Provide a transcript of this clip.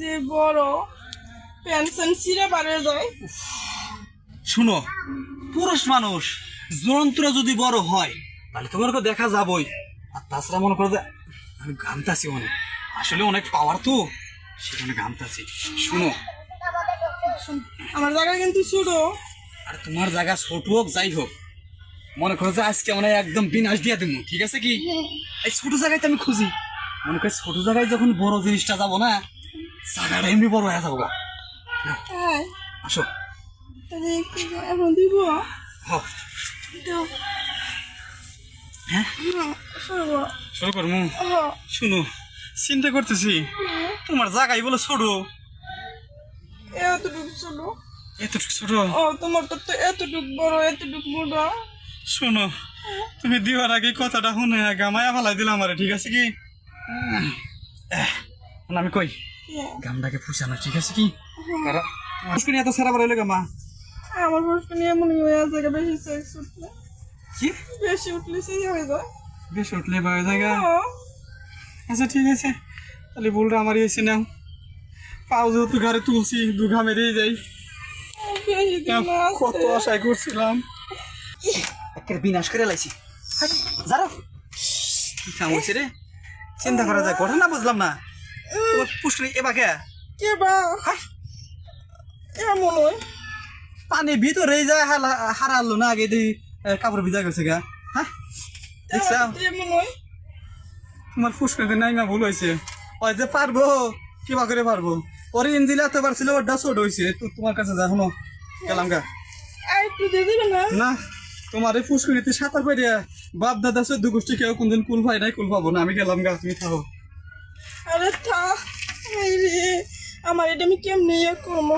যে বড় পেনশন ছিঁড়ে পারে যায়। শুনো পুরুষ মানুষ যন্ত্র যদি বড় হয় তাহলে তোমার দেখা যাবই। আর তাছাড়া মনে করো যে আমি ঘামতাছি অনেক। আসলে অনেক পাওয়ার তো সেখানে ঘামতাছি। শুনো। আমার জায়গা কিন্তু ছোট। আর তোমার জায়গা ছোট হোক যাই হোক। মনে করো যে আজকে মানে একদম বিনাশ দিয়ে দেবো ঠিক আছে কি? এই ছোট জায়গায় তো আমি খুঁজি। মনে করি ছোট জায়গায় যখন বড় জিনিসটা যাব না জায়গাটা এমনি বড় হয়ে গা। হ্যাঁ। আসো। এখন দিব। হ্যাঁ। হ্যাঁ, শুরু। শুরু করব হ্যাঁ, শুনো চিন্তা করতেছি। তোমার জায়গায় বলে ছোট। এতটুকু ছোট। এতটুকু ছোট? ও তোমার তো তো এতটুক বড় এতটুক মোটা। শোনো তুমি দিবার আগে কথাটা শুনে গামায়া ফালাই দিলাম আরে ঠিক আছে কি? এখন আমি কই? হ্যাঁ, গামটাকে ফুসানো ঠিক আছে কি? কারণ মুশকিল এত সারা বাড়াইলো গামা আমার প্রশ্ন নিয়ে মনে হয়ে আছে বেশি সেক্স উঠলে। কি? বেশি উঠলে সেই হয়ে যায়। বেশ উঠলে বাড়ি জায়গা হ্যাঁ, আচ্ছা ঠিক আছে। তাহলে ভুলটা আমারই এসে নাও। পাও যেহেতু ঘরে তুলছি দুঘা মেরেই যাই। কত আশায় করছিলাম। একের বিনাশ করে লাইছি। যারা কি কাম হয়েছে রে? চিন্তা করা যায় ঘটনা বুঝলাম না। পুষ্করি এবার কে কে বা? এমন হয়। পানি ভিতরে যায় হালা হারালো না আগে আহ, কাপড় ভিজা গেছে গা। হ্যাঁ দেখছ? তোমার পুষ্করিতে নাই না ভুল হয়েছে। ওই যে পারব কিবা করে পারব। ওর ইঞ্জিল এত পারছিল ওটা ছোট হয়েছে তো তোমার কাছে যা শোনো। গেলাম গা। দিয়ে না? তোমার এই পুষ্করিতে সাঁতার পাইয়া বাপ দাদা চোদ্দ গোষ্ঠী কেউ কোনদিন কুল পাই নাই কুল পাবো না। আমি গেলাম গা তুমি থাকো আরে থা রে। আমার এটা আমি কেমনি ইয়ে করব?